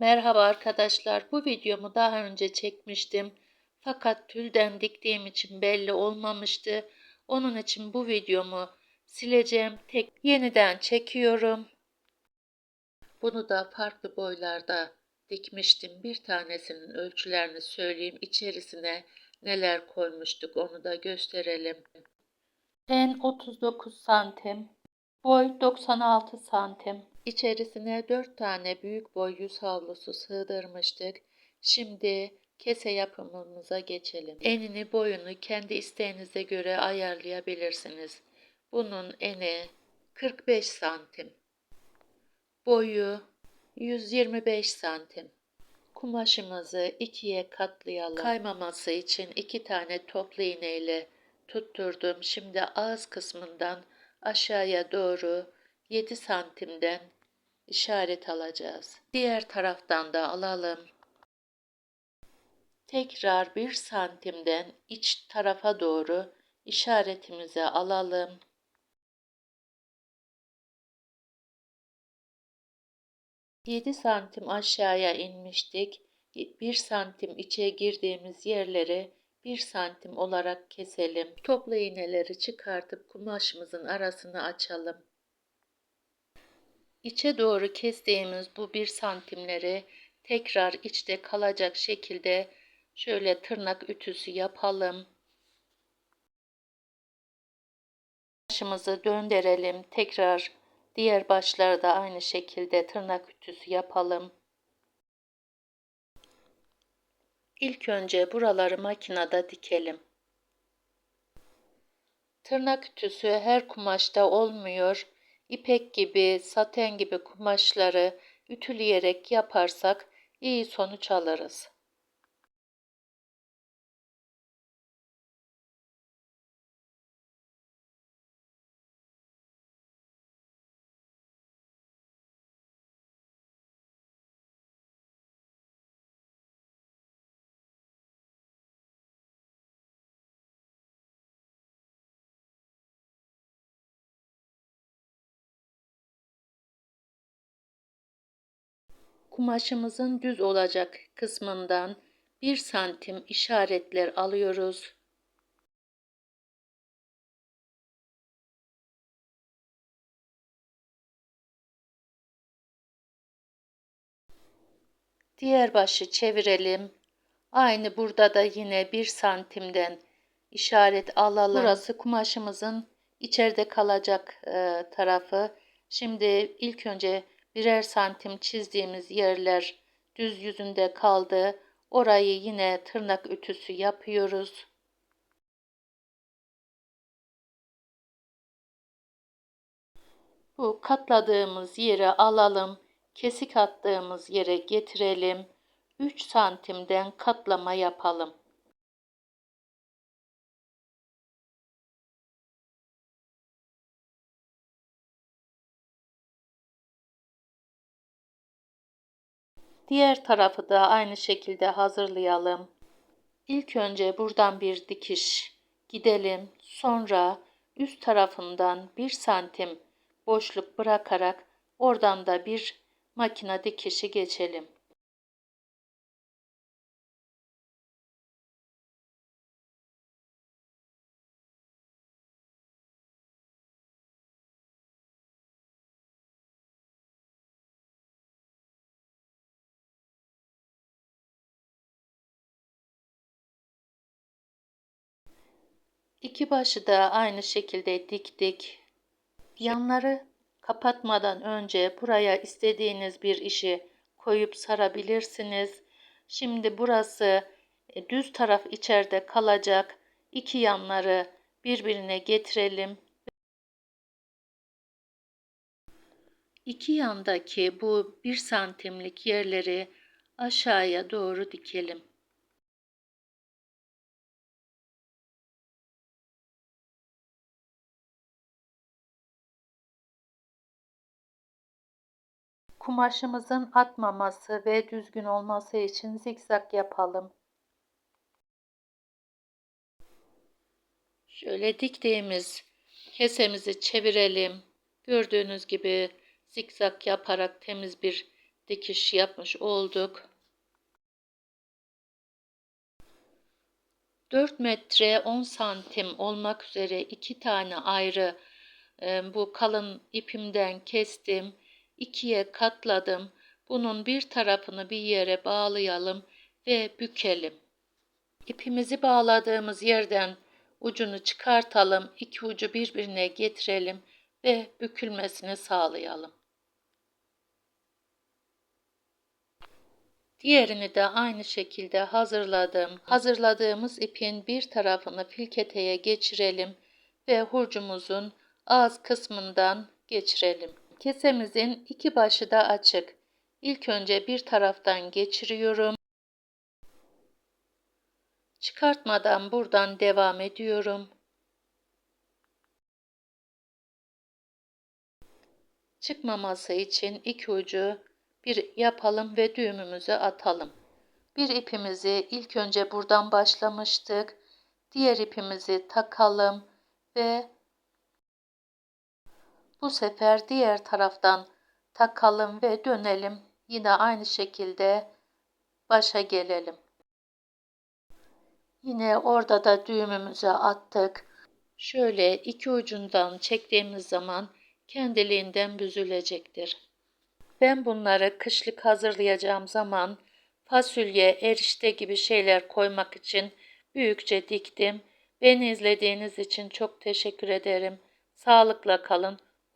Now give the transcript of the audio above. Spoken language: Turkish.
Merhaba arkadaşlar. Bu videomu daha önce çekmiştim. Fakat tülden diktiğim için belli olmamıştı. Onun için bu videomu sileceğim. Tek yeniden çekiyorum. Bunu da farklı boylarda dikmiştim. Bir tanesinin ölçülerini söyleyeyim. İçerisine neler koymuştuk onu da gösterelim. En 39 santim. Boy 96 santim. İçerisine 4 tane büyük boy yüz havlusu sığdırmıştık. Şimdi kese yapımımıza geçelim. Enini boyunu kendi isteğinize göre ayarlayabilirsiniz. Bunun eni 45 santim. Boyu 125 santim. Kumaşımızı ikiye katlayalım. Kaymaması için iki tane toplu iğne ile tutturdum. Şimdi ağız kısmından aşağıya doğru 7 santimden işaret alacağız. Diğer taraftan da alalım. Tekrar 1 santimden iç tarafa doğru işaretimizi alalım. Yedi santim aşağıya inmiştik. Bir santim içe girdiğimiz yerleri bir santim olarak keselim. Toplu iğneleri çıkartıp kumaşımızın arasını açalım. İçe doğru kestiğimiz bu bir santimleri tekrar içte kalacak şekilde şöyle tırnak ütüsü yapalım. Başımızı döndürelim. Tekrar diğer başları da aynı şekilde tırnak ütüsü yapalım. İlk önce buraları makinede dikelim. Tırnak ütüsü her kumaşta olmuyor. İpek gibi, saten gibi kumaşları ütüleyerek yaparsak iyi sonuç alırız. Kumaşımızın düz olacak kısmından 1 santim işaretler alıyoruz. Diğer başı çevirelim. Aynı burada da yine 1 santimden işaret alalım. Burası kumaşımızın içeride kalacak e, tarafı. Şimdi ilk önce birer santim çizdiğimiz yerler düz yüzünde kaldı. Orayı yine tırnak ütüsü yapıyoruz. Bu katladığımız yere alalım. Kesik attığımız yere getirelim. 3 santimden katlama yapalım. Diğer tarafı da aynı şekilde hazırlayalım. İlk önce buradan bir dikiş gidelim. Sonra üst tarafından bir santim boşluk bırakarak oradan da bir makine dikişi geçelim. İki başı da aynı şekilde diktik. Yanları kapatmadan önce buraya istediğiniz bir işi koyup sarabilirsiniz. Şimdi burası e, düz taraf içeride kalacak. İki yanları birbirine getirelim. İki yandaki bu bir santimlik yerleri aşağıya doğru dikelim. Kumaşımızın atmaması ve düzgün olması için zikzak yapalım. Şöyle diktiğimiz kesemizi çevirelim. Gördüğünüz gibi zikzak yaparak temiz bir dikiş yapmış olduk. 4 metre 10 santim olmak üzere iki tane ayrı e, bu kalın ipimden kestim. İkiye katladım. Bunun bir tarafını bir yere bağlayalım ve bükelim. İpimizi bağladığımız yerden ucunu çıkartalım. iki ucu birbirine getirelim ve bükülmesini sağlayalım. Diğerini de aynı şekilde hazırladım. Hazırladığımız ipin bir tarafını filketeye geçirelim ve hurcumuzun ağız kısmından geçirelim. Kesemizin iki başı da açık. İlk önce bir taraftan geçiriyorum. Çıkartmadan buradan devam ediyorum. Çıkmaması için iki ucu bir yapalım ve düğümümüzü atalım. Bir ipimizi ilk önce buradan başlamıştık. Diğer ipimizi takalım ve bu sefer diğer taraftan takalım ve dönelim. Yine aynı şekilde başa gelelim. Yine orada da düğümümüzü attık. Şöyle iki ucundan çektiğimiz zaman kendiliğinden büzülecektir. Ben bunları kışlık hazırlayacağım zaman fasulye, erişte gibi şeyler koymak için büyükçe diktim. Beni izlediğiniz için çok teşekkür ederim. Sağlıkla kalın,